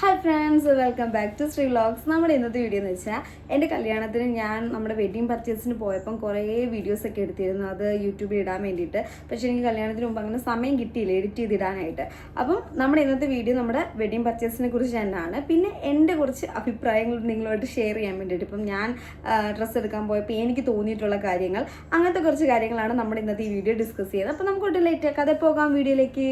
Hi friends welcome back to Sree vlogs നമ്മുടെ ഇന്നത്തെ video എന്ന് വെച്ചാൽ എന്റെ കല്യാണത്തിന് ഞാൻ നമ്മുടെ വെഡ്ഡിങ് പർച്ചേസിന് പോയപ്പം കുറേ വീഡിയോസൊക്കെ എടുത്തിരുന്നു. അത് യൂട്യൂബിൽ ഇടാൻ വേണ്ടിയിട്ട്. പക്ഷേ എനിക്ക് കല്യാണത്തിന് മുമ്പ് അങ്ങനെ സമയം കിട്ടിയില്ല എഡിറ്റ് ചെയ്തിടാനായിട്ട്. അപ്പം നമ്മുടെ ഇന്നത്തെ വീഡിയോ നമ്മുടെ വെഡ്ഡിങ് പർച്ചേസിനെ കുറിച്ച് തന്നെയാണ്. പിന്നെ എന്റെ കുറച്ച് അഭിപ്രായങ്ങൾ നിങ്ങളുമായിട്ട് ഷെയർ ചെയ്യാൻ വേണ്ടിയിട്ട് ഇപ്പം ഞാൻ ഡ്രസ്സ് എടുക്കാൻ പോയപ്പോൾ എനിക്ക് തോന്നിയിട്ടുള്ള കാര്യങ്ങൾ അങ്ങനത്തെ കുറച്ച് കാര്യങ്ങളാണ് നമ്മുടെ ഇന്നത്തെ ഈ വീഡിയോ ഡിസ്കസ് ചെയ്യുന്നത്. അപ്പം നമുക്ക് ഒട്ടും ലേറ്റ് ആക്കാതെ പോകാം വീഡിയോയിലേക്ക്.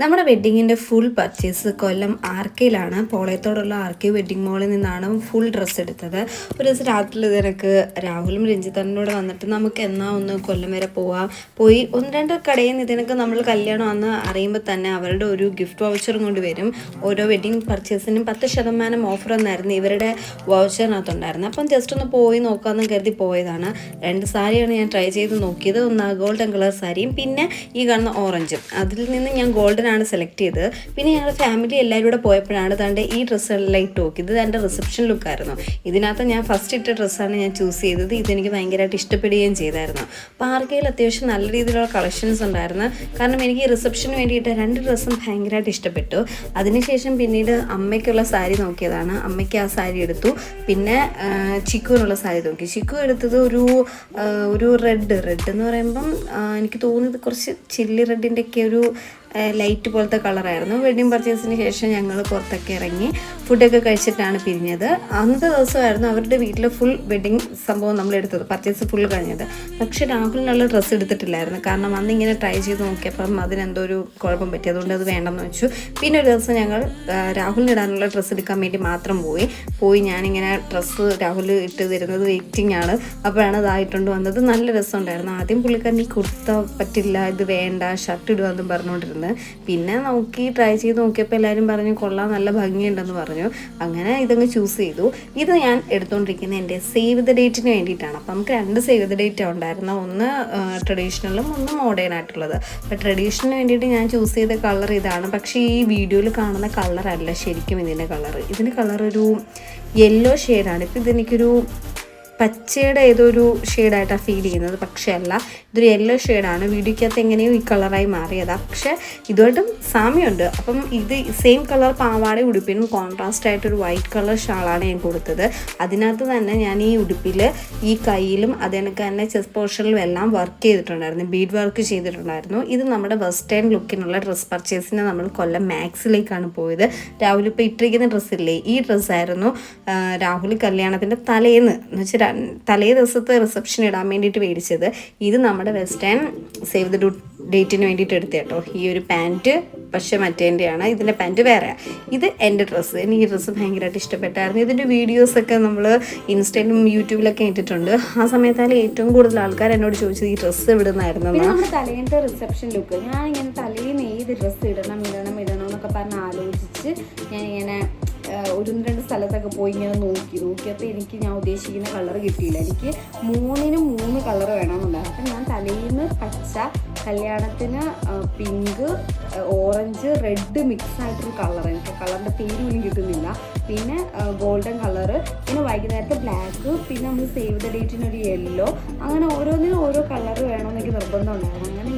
നമ്മുടെ വെഡ്ഡിങ്ങിന്റെ ഫുൾ പർച്ചേസ് കൊല്ലം ആർക്കയിലാണ്. പോളയത്തോടുള്ള ആർക്കെ വെഡ്ഡിങ് മോളിൽ നിന്നാണ് ഫുൾ ഡ്രസ്സ് എടുത്തത്. ഒരു ദിവസം രാത്രി നിനക്ക് രാഹുലും രഞ്ജിത്തനോട് വന്നിട്ട് നമുക്ക് എന്നാ ഒന്ന് കൊല്ലം വരെ പോവാം. പോയി ഒന്ന് രണ്ട് കടയിൽ നിന്ന് ഇതിനൊക്കെ നമ്മൾ കല്യാണം അന്ന് അറിയുമ്പോൾ തന്നെ അവരുടെ ഒരു ഗിഫ്റ്റ് വൗച്ചറും കൊണ്ട് വരും. ഓരോ വെഡ്ഡിങ് പർച്ചേസിനും പത്ത് ശതമാനം ഓഫർ എന്നായിരുന്നു ഇവരുടെ വൗച്ചറിനകത്തുണ്ടായിരുന്നത് അപ്പം ജസ്റ്റ് ഒന്ന് പോയി നോക്കാമെന്ന് കരുതി പോയതാണ്. രണ്ട് സാരിയാണ് ഞാൻ ട്രൈ ചെയ്ത് നോക്കിയത്. ഒന്ന് ഗോൾഡൻ കളർ സാരിയും പിന്നെ ഈ കാണുന്ന ഓറഞ്ചും അതിൽ നിന്ന് ഞാൻ ഗോൾഡൻ ആണ് സെലക്ട് ചെയ്തത്. പിന്നെ ഞങ്ങളുടെ ഫാമിലി എല്ലാവരും കൂടെ പോയപ്പോഴാണ് തന്റെ ഈ ഡ്രസ്സെല്ലാം ഇട്ട് ഇത് എന്റെ റിസപ്ഷൻ ലുക്കായിരുന്നു ഇതിനകത്ത് ഞാൻ ഫസ്റ്റ് ഇട്ട ഡ്രസ്സാണ് ഞാൻ ചൂസ് ചെയ്തത്. ഇതെനിക്ക് ഭയങ്കരമായിട്ട് ഇഷ്ടപ്പെടുകയും ചെയ്തായിരുന്നു. പാർക്കയിൽ അത്യാവശ്യം നല്ല രീതിയിലുള്ള കളക്ഷൻസ് ഉണ്ടായിരുന്നു. കാരണം എനിക്ക് റിസപ്ഷന് വേണ്ടിയിട്ട് രണ്ട് ഡ്രസ്സും ഭയങ്കരമായിട്ട് ഇഷ്ടപ്പെട്ടു. അതിനുശേഷം പിന്നീട് അമ്മയ്ക്കുള്ള സാരി നോക്കിയതാണ്. അമ്മയ്ക്ക് ആ സാരി എടുത്തു. പിന്നെ ചിക്കുവിനുള്ള സാരി നോക്കി. ചിക്കു എടുത്തത് ഒരു ഒരു റെഡ് റെഡ് എന്ന് പറയുമ്പം എനിക്ക് തോന്നിയത് കുറച്ച് ചില്ലി റെഡിന്റെ ഒക്കെ ഒരു ലൈറ്റ് പോലത്തെ കളറായിരുന്നു. വെഡ്ഡിങ് പർച്ചേസിന് ശേഷം ഞങ്ങൾ പുറത്തൊക്കെ ഇറങ്ങി ഫുഡൊക്കെ കഴിച്ചിട്ടാണ് പിരിഞ്ഞത്. അന്നത്തെ ദിവസമായിരുന്നു അവരുടെ വീട്ടിൽ ഫുൾ വെഡ്ഡിങ് സംഭവം നമ്മൾ എടുത്തത് പർച്ചേസ് ഫുൾ കഴിഞ്ഞത്. പക്ഷേ രാഹുലിനുള്ള ഡ്രസ്സ് എടുത്തിട്ടില്ലായിരുന്നു. കാരണം അന്ന് ഇങ്ങനെ ട്രൈ ചെയ്ത് നോക്കിയപ്പം അതിനെന്തോ ഒരു കുഴപ്പം പറ്റി. അതുകൊണ്ട് അത് വേണ്ടെന്ന് വെച്ചു. പിന്നെ ഒരു ദിവസം ഞങ്ങൾ രാഹുലിനിടാനുള്ള ഡ്രസ്സ് എടുക്കാൻ വേണ്ടി മാത്രം പോയി. പോയി ഞാനിങ്ങനെ ഡ്രസ്സ് രാഹുൽ ഇട്ട് തരുന്നത് വെയിറ്റിംഗ് ആണ്. അപ്പോഴാണ് ഇതായിട്ടുണ്ട് വന്നത്. നല്ല രസമുണ്ടായിരുന്നു. ആദ്യം പുള്ളിക്കാരൻ ഈ കുർത്ത പറ്റില്ല ഇത് വേണ്ട ഷർട്ട് ഇടുകയെന്നും പറഞ്ഞുകൊണ്ടിരുന്നത് പിന്നെ നോക്കി ട്രൈ ചെയ്ത് നോക്കിയപ്പോൾ എല്ലാവരും പറഞ്ഞു കൊള്ളാം നല്ല ഭംഗിയുണ്ടെന്ന് പറഞ്ഞു. അങ്ങനെ ഇതങ്ങ് ചൂസ് ചെയ്തു. ഇത് ഞാൻ എടുത്തുകൊണ്ടിരിക്കുന്നത് എന്റെ സേവ് ദ ഡേറ്റിന് വേണ്ടിയിട്ടാണ്. അപ്പം നമുക്ക് രണ്ട് സേവ് ദ ഡേറ്റ് ഉണ്ടായിരുന്നു. ഒന്ന് ട്രഡീഷണലും ഒന്ന് മോഡേൺ ആയിട്ടുള്ളത്. അപ്പോൾ ട്രഡീഷണലിന് വേണ്ടിയിട്ട് ഞാൻ ചൂസ് ചെയ്ത കളർ ഇതാണ്. പക്ഷേ ഈ വീഡിയോയിൽ കാണുന്ന കളറല്ല ശരിക്കും ഇതിന്റെ കളർ ഇതിന്റെ കളർ ഒരു യെല്ലോ ഷെയ്ഡാണ് ഇപ്പം ഇതെനിക്കൊരു പച്ചയുടെ ഏതോ ഒരു ഷെയ്ഡായിട്ടാണ് ഫീൽ ചെയ്യുന്നത്. പക്ഷേ അല്ല ഇതൊരു യെല്ലോ ഷെയ്ഡാണ് വീഡിയോക്കകത്ത് എങ്ങനെയോ ഈ കളറായി മാറിയതാണ് പക്ഷേ ഇതുമായിട്ടും സാമ്യമുണ്ട്. അപ്പം ഇത് സെയിം കളർ പാവാടയും ഉടുപ്പിനും കോൺട്രാസ്റ്റ് ആയിട്ടൊരു വൈറ്റ് കളർ ഷാളാണ് ഞാൻ കൊടുത്തത്. അതിനകത്ത് തന്നെ ഞാൻ ഈ ഉടുപ്പിൽ ഈ കയ്യിലും അതിനൊക്കെ തന്നെ ചെസ്റ്റ് പോർഷനിലും എല്ലാം വർക്ക് ചെയ്തിട്ടുണ്ടായിരുന്നു. ബീഡ് വർക്ക് ചെയ്തിട്ടുണ്ടായിരുന്നു. ഇത് നമ്മുടെ വെസ്റ്റേൺ ലുക്കിനുള്ള ഡ്രസ്സ് പർച്ചേസിന് നമ്മൾ കൊല്ലം മാക്സിലേക്കാണ് പോയത്. രാഹുൽ ഇപ്പോൾ ഇട്ടിരിക്കുന്ന ഡ്രസ്സില്ലേ ഈ ഡ്രസ്സായിരുന്നു രാഹുൽ കല്യാണത്തിന്റെ തലേന്ന്. എന്ന് വെച്ചാൽ തലേ ദിവസത്തെ റിസപ്ഷൻ ഇടാൻ വേണ്ടിയിട്ട് മേടിച്ചത്. ഇത് നമ്മുടെ വെസ്റ്റേൺ സേവ് ദ ഡൂ ഡേറ്റിന് വേണ്ടിയിട്ട് എടുത്ത കേട്ടോ. ഈ ഒരു പാന്റ് പക്ഷെ മറ്റേന്റെയാണ്. ഇതിന്റെ പാന്റ് വേറെ ഇത് എന്റെ ഡ്രസ്സ് എനിക്ക് ഈ ഡ്രസ്സ് ഭയങ്കരമായിട്ട് ഇഷ്ടപ്പെട്ടായിരുന്നു. ഇതിന്റെ വീഡിയോസൊക്കെ നമ്മൾ ഇൻസ്റ്റയിലും യൂട്യൂബിലൊക്കെ ഇട്ടിട്ടുണ്ട്. ആ സമയത്താണ് ഏറ്റവും കൂടുതൽ ആൾക്കാർ എന്നോട് ചോദിച്ചത് ഈ ഡ്രസ്സ് ഇവിടുന്നായിരുന്നു തലേന്നത്തെ റിസപ്ഷൻ ലുക്ക് ഞാൻ ഇങ്ങനെ പോയി ഇങ്ങനെ നോക്കി നോക്കിയപ്പോൾ എനിക്ക് ഞാൻ ഉദ്ദേശിക്കുന്ന കളർ കിട്ടിയില്ല. എനിക്ക് മൂന്നിന് മൂന്ന് കളർ വേണമെന്നുണ്ടായിരുന്നു. അപ്പം ഞാൻ തലേന്ന് പച്ച കല്യാണത്തിന് പിങ്ക് ഓറഞ്ച് റെഡ് മിക്സ് ആയിട്ടൊരു കളർ എനിക്ക് കളറിന്റെ പേര് പോലും കിട്ടുന്നില്ല. പിന്നെ ഗോൾഡൻ കളറ് പിന്നെ വൈകുന്നേരത്തെ ബ്ലാക്ക് പിന്നെ നമ്മൾ സേവ് ദ ഡേറ്റിന് ഒരു യെല്ലോ അങ്ങനെ ഓരോന്നിനും ഓരോ കളർ വേണമെന്ന് എനിക്ക് നിർബന്ധം ഉണ്ടായിരുന്നു. അങ്ങനെ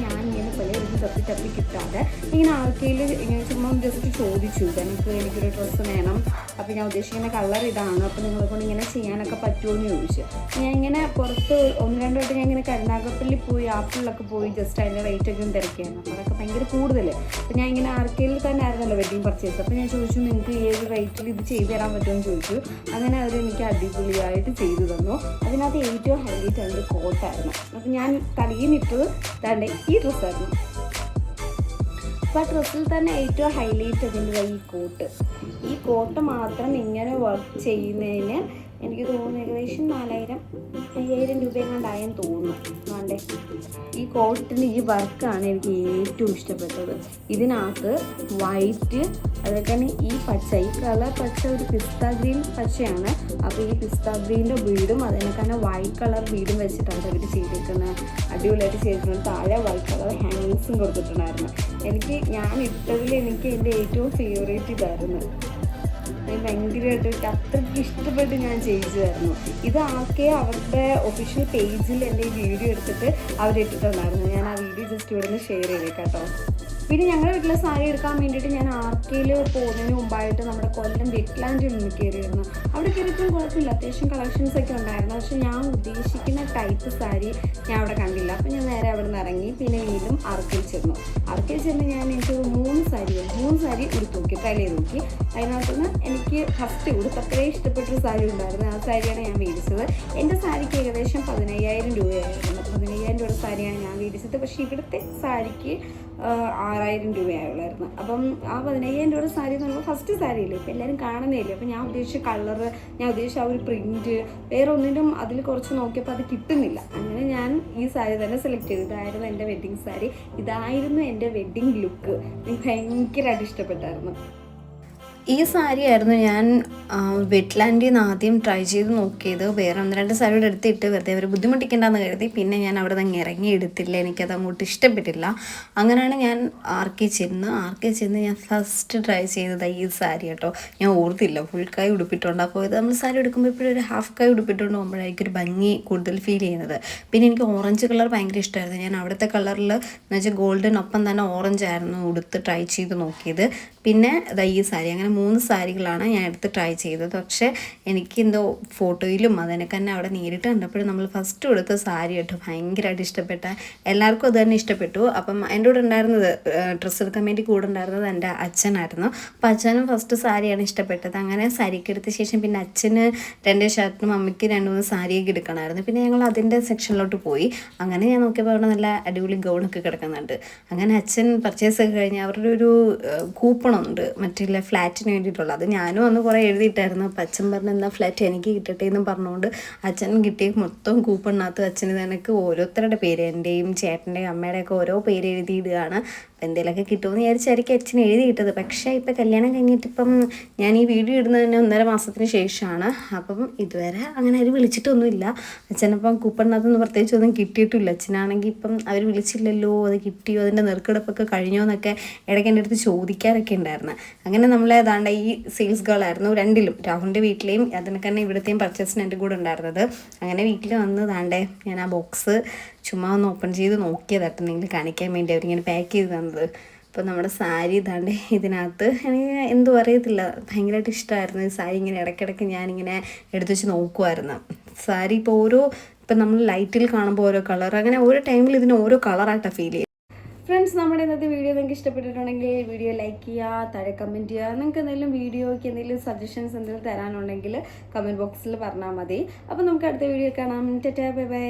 ചപ്പി തപ്പി കിട്ടാതെ ഇങ്ങനെ ആർക്കെങ്കിലും ഇങ്ങനെ ചുമ്മാ ജസ്റ്റ് ചോദിച്ചു. എനിക്ക് എനിക്കൊരു ഡ്രസ്സ് വേണം. അപ്പോൾ ഞാൻ ഉദ്ദേശിക്കുന്ന കളർ ഇതാണ്. അപ്പോൾ നിങ്ങളെ കൊണ്ട് ഇങ്ങനെ ചെയ്യാനൊക്കെ പറ്റുമോ എന്ന് ചോദിച്ചു. ഞാൻ ഇങ്ങനെ പുറത്ത് ഒന്ന് രണ്ട് വട്ടം ഞാൻ ഇങ്ങനെ കരുനാഗപ്പള്ളി പോയി ആപ്പിളിലൊക്കെ പോയി ജസ്റ്റ് അതിന്റെ റേറ്റ് ഒക്കെ തിരക്കിയായിരുന്നു. അപ്പോൾ അതൊക്കെ ഭയങ്കര കൂടുതൽ അപ്പോൾ ഞാൻ ഇങ്ങനെ ആർക്കയിൽ തന്നെ ആയിരുന്നല്ലോ വെഡ്ഡിങ് പർച്ചേസ് അപ്പോൾ ഞാൻ ചോദിച്ചു നിങ്ങൾക്ക് ഏത് റേറ്റിൽ ഇത് ചെയ്തു തരാൻ പറ്റുമെന്ന് ചോദിച്ചു. അങ്ങനെ അവർ എനിക്ക് അടിപൊളിയായിട്ട് ചെയ്തു തന്നു. അതിനകത്ത് ഏറ്റവും ഹൈലൈറ്റ് അതിന്റെ കോട്ടായിരുന്നു അപ്പോൾ ഞാൻ തലയിനിട്ടത് തന്റെ ഈ ഡ്രസ്സായിരുന്നു അപ്പോൾ ആ ഡ്രസ്സിൽ തന്നെ ഏറ്റവും ഹൈലൈറ്റ് അതിന്റെ ഈ കോട്ട് ഈ കോട്ട് മാത്രം ഇങ്ങനെ വർക്ക് ചെയ്യുന്നതിന് എനിക്ക് തോന്നുന്നു ഏകദേശം നാലായിരം അയ്യായിരം രൂപയെങ്ങാണ്ടായെന്ന് തോന്നുന്നു. വേണ്ടേ ഈ കോട്ടിന്റെ ഈ വർക്കാണ് എനിക്ക് ഏറ്റവും ഇഷ്ടപ്പെട്ടത്. ഇതിനകത്ത് വൈറ്റ് അതുപോലെ തന്നെ ഈ പച്ച ഈ കളർ പച്ച ഒരു പിസ്ത ഗ്രീൻ പച്ചയാണ് അപ്പോൾ ഈ പിസ്ത ഗ്രീന്റെ ബീഡും അതിനെ തന്നെ വൈറ്റ് കളർ വീടും വെച്ചിട്ടാണ് ഇവർ ചെയ്തിരിക്കുന്നത് അടിപൊളിയായിട്ട് ചെയ്തിട്ടുണ്ട്. താഴെ വൈറ്റ് കളർ ഹാങ്സും കൊടുത്തിട്ടുണ്ടായിരുന്നു. എനിക്ക് ഞാൻ ഇട്ടതിൽ എനിക്ക് എന്റെ ഏറ്റവും ഫേവറേറ്റ് ഇതായിരുന്നു. ഭയങ്കരമായിട്ട് അത്രയ്ക്ക് ഇഷ്ടപ്പെട്ട് ഞാൻ ചെയ്യിച്ചതായിരുന്നു ഇത് അവരുടെ ഒഫീഷ്യൽ പേജിൽ എന്റെ ഈ വീഡിയോ എടുത്തിട്ട് അവരിട്ടിട്ടുണ്ടായിരുന്നു ഞാൻ ആ വീഡിയോ ജസ്റ്റ് ഇവിടെ നിന്ന് ഷെയർ ചെയ്തേക്കാം കേട്ടോ. പിന്നെ ഞങ്ങളുടെ വീട്ടിലെ സാരി എടുക്കാൻ വേണ്ടിയിട്ട് ഞാൻ ആർക്കയിൽ പോകുന്നതിന് മുമ്പായിട്ട് നമ്മുടെ കൊല്ലം വെറ്റ്ലാൻഡിൽ നിന്ന് കയറിയിരുന്നു. അവിടെ കയറിയപ്പോൾ കുഴപ്പമില്ല അത്യാവശ്യം കളക്ഷൻസ് ഒക്കെ ഉണ്ടായിരുന്നു. പക്ഷേ ഞാൻ ഉദ്ദേശിക്കുന്ന ടൈപ്പ് സാരി ഞാൻ അവിടെ കണ്ടില്ല. അപ്പം ഞാൻ നേരെ അവിടെ നിന്ന് ഇറങ്ങി. പിന്നെ വീണ്ടും ആർക്കയിൽ ചെന്നു. ആർക്കയിൽ ചെന്ന് ഞാൻ എനിക്ക് ഒരു മൂന്ന് സാരി മൂന്ന് സാരി എടുത്തു നോക്കി ട്രൈ ചെയ്ത് നോക്കി. അതിനകത്തുനിന്ന് എനിക്ക് ഫസ്റ്റ് ഉടുത്തത്രേ ഇഷ്ടപ്പെട്ടൊരു സാരി ഉണ്ടായിരുന്നു. ആ സാരിയാണ് ഞാൻ മേടിച്ചത്. എന്റെ സാരിക്ക് ഏകദേശം പതിനയ്യായിരം രൂപയായിരുന്നു. പതിനയ്യായിരം രൂപയുടെ സാരിയാണ് ഞാൻ മേടിച്ചത് പക്ഷേ ഇവിടുത്തെ സാരിക്ക് ആറായിരം രൂപയായുള്ളായിരുന്നു. അപ്പം ആ പതിനയ്യായിരം രൂപയുടെ സാരി എന്ന് പറയുമ്പോൾ ഫസ്റ്റ് സാരിയില്ലേ ഇപ്പം എല്ലാവരും കാണുന്നില്ലേ അപ്പം ഞാൻ ഉദ്ദേശിച്ച കളറ് ഞാൻ ഉദ്ദേശിച്ച ആ ഒരു പ്രിന്റ് വേറെ ഒന്നിനും അതിൽ കുറച്ച് നോക്കിയപ്പോൾ അത് കിട്ടുന്നില്ല. അങ്ങനെ ഞാൻ ഈ സാരി തന്നെ സെലക്ട് ചെയ്തു. ഇതായിരുന്നു എന്റെ വെഡ്ഡിങ് സാരി. ഇതായിരുന്നു എന്റെ വെഡ്ഡിങ് ലുക്ക് എനിക്ക് ഭയങ്കരമായിട്ട് ഇഷ്ടപ്പെട്ടായിരുന്നു. ഈ സാരി ആയിരുന്നു ഞാൻ വെറ്റ്ലാൻഡിൽ നിന്ന് ആദ്യം ട്രൈ ചെയ്ത് നോക്കിയത്. വേറെ ഒന്ന് രണ്ട് സാരിയുടെ എടുത്തിട്ട് വെറുതെ അവർ ബുദ്ധിമുട്ടിക്കണ്ടെന്ന് കരുതി. പിന്നെ ഞാൻ അവിടെ നിന്ന് ഇറങ്ങി എടുത്തില്ല. എനിക്കത് അങ്ങോട്ട് ഇഷ്ടപ്പെട്ടില്ല. അങ്ങനെയാണ് ഞാൻ ആർക്കെ ചെന്ന് ആർക്കെ ചെന്ന് ഞാൻ ഫസ്റ്റ് ട്രൈ ചെയ്തത് ഈ സാരി കേട്ടോ. ഞാൻ ഓർത്തില്ല. ഫുൾ കൈ ഉടുപ്പിട്ടുണ്ടാ പോയത്. നമ്മൾ സാരി എടുക്കുമ്പോൾ ഇപ്പോഴും ഒരു ഹാഫ് കൈ ഉടുപ്പിട്ടുകൊണ്ട് പോകുമ്പോഴായിരിക്കും ഒരു ഭംഗി കൂടുതൽ ഫീൽ ചെയ്യുന്നത്. പിന്നെ എനിക്ക് ഓറഞ്ച് കളർ ഭയങ്കര ഇഷ്ടമായിരുന്നു. ഞാൻ അവിടുത്തെ കളറിൽ എന്ന് വെച്ചാൽ ഗോൾഡിനൊപ്പം തന്നെ ഓറഞ്ച് ആയിരുന്നു ഉടുത്ത് ട്രൈ ചെയ്ത് നോക്കിയത്. പിന്നെ ഈ സാരി. അങ്ങനെ മൂന്ന് സാരികളാണ് ഞാൻ എടുത്ത് ട്രൈ ചെയ്തത്. പക്ഷേ എനിക്ക് എന്തോ ഫോട്ടോയിലും അതിനൊക്കെ തന്നെ അവിടെ നേരിട്ട് കണ്ടപ്പോഴും നമ്മൾ ഫസ്റ്റ് കൊടുത്ത സാരി കേട്ടോ ഭയങ്കരമായിട്ട് ഇഷ്ടപ്പെട്ട. എല്ലാവർക്കും അത് തന്നെ ഇഷ്ടപ്പെട്ടു. അപ്പം എന്റെ കൂടെ ഉണ്ടായിരുന്നത് ഡ്രസ്സ് എടുക്കാൻ വേണ്ടി കൂടെ ഉണ്ടായിരുന്നത് എന്റെ അച്ഛനായിരുന്നു. അപ്പം അച്ഛനും ഫസ്റ്റ് സാരിയാണ് ഇഷ്ടപ്പെട്ടത്. അങ്ങനെ സാരിക്ക് എടുത്ത ശേഷം പിന്നെ അച്ഛന് രണ്ട് ഷർട്ടിനും അമ്മയ്ക്ക് രണ്ട് മൂന്ന് സാരിയൊക്കെ എടുക്കണമായിരുന്നു. പിന്നെ ഞങ്ങൾ അതിന്റെ സെക്ഷനിലോട്ട് പോയി. അങ്ങനെ ഞാൻ നോക്കിയപ്പോൾ അവിടെ നല്ല അടിപൊളി ഗൗണൊക്കെ കിടക്കുന്നുണ്ട്. അങ്ങനെ അച്ഛൻ പർച്ചേസ് ഒക്കെ കഴിഞ്ഞ് അവരുടെ ഒരു കൂപ്പണുണ്ട് മറ്റുള്ള ഫ്ലാറ്റിന് വേണ്ടിയിട്ടുള്ള അത് ഞാനും അന്ന് കുറേ എഴുതിയിട്ടായിരുന്നു. അപ്പം അച്ഛൻ പറഞ്ഞ എന്നാൽ ഫ്ലാറ്റ് എനിക്ക് കിട്ടട്ടെ എന്ന് പറഞ്ഞുകൊണ്ട് അച്ഛൻ കിട്ടിയ മൊത്തം കൂപ്പണിനകത്ത് അച്ഛന് നിനക്ക് ഓരോരുത്തരുടെ പേര് എന്റെയും ചേട്ടന്റെയും അമ്മയുടെയൊക്കെ ഓരോ പേര് എഴുതിയിടുകയാണ്. അപ്പം എന്തെങ്കിലുമൊക്കെ കിട്ടുമെന്ന് വിചാരിച്ചായിരിക്കും അച്ഛൻ എഴുതി കിട്ടത് പക്ഷേ ഇപ്പം കല്യാണം കഴിഞ്ഞിട്ടിപ്പം ഞാൻ ഈ വീഡിയോ ഇടുന്നത് തന്നെ ഒന്നര മാസത്തിന് ശേഷമാണ്. അപ്പം ഇതുവരെ അങ്ങനെ അവർ വിളിച്ചിട്ടൊന്നുമില്ല. അച്ഛനപ്പം കൂപ്പണിനകത്തൊന്നും പ്രത്യേകിച്ച് ഒന്നും കിട്ടിയിട്ടില്ല. അച്ഛനാണെങ്കിൽ ഇപ്പം അവർ വിളിച്ചില്ലല്ലോ അത് കിട്ടിയോ അതിന്റെ നെറുക്കെടുപ്പൊക്കെ കഴിഞ്ഞോ എന്നൊക്കെ ഇടയ്ക്ക് എന്റെ അടുത്ത് ചോദിക്കാറൊക്കെ ഉണ്ടായിരുന്നു. അങ്ങനെ നമ്മളെ ഏതാണ്ട് ഈ സെയിൽസ് ഗേൾ ആയിരുന്നു രണ്ടിലും. രാഹുലിന്റെ വീട്ടിലെയും അതിനൊക്കെ തന്നെ ഇവിടുത്തെയും പർച്ചേസിന് എന്റെ കൂടെ ഉണ്ടായിരുന്നത്. അങ്ങനെ വീട്ടിൽ വന്ന് താണ്ടേ ഞാൻ ആ ബോക്സ് ചുമ്മാ ഒന്ന് ഓപ്പൺ ചെയ്ത് നോക്കിയതായിട്ട് നിങ്ങൾ കാണിക്കാൻ വേണ്ടി അവരിങ്ങനെ പാക്ക് ചെയ്ത് തന്നത്. അപ്പോൾ നമ്മുടെ സാരി ഇതാണ്ട് ഇതിനകത്ത് എനിക്ക് എന്തോ അറിയത്തില്ല. ഭയങ്കരമായിട്ട് ഇഷ്ടമായിരുന്നു ഈ സാരി ഇങ്ങനെ ഇടയ്ക്കിടയ്ക്ക് ഞാനിങ്ങനെ എടുത്തു വെച്ച് നോക്കുമായിരുന്നു സാരി ഇപ്പോൾ ഓരോ ഇപ്പം നമ്മൾ ലൈറ്റിൽ കാണുമ്പോൾ ഓരോ കളർ അങ്ങനെ ഓരോ ടൈമിൽ ഇതിന് ഓരോ കളറായിട്ടാണ് ഫീൽ ചെയ്യുക ഫ്രണ്ട്സ് നമ്മുടെ ഇന്നത്തെ വീഡിയോ നിങ്ങൾക്ക് ഇഷ്ടപ്പെട്ടിട്ടുണ്ടെങ്കിൽ വീഡിയോ ലൈക്ക് ചെയ്യുക താഴെ കമന്റ് ചെയ്യുക. നിങ്ങൾക്ക് എന്തെങ്കിലും വീഡിയോയ്ക്ക് എന്തെങ്കിലും സജഷൻസ് എന്തെങ്കിലും തരാനുണ്ടെങ്കിൽ കമന്റ് ബോക്സിൽ പറഞ്ഞാൽ മതി. അപ്പോൾ നമുക്ക് അടുത്ത വീഡിയോ കാണാം. ടെറ്റാ ബൈ ബൈ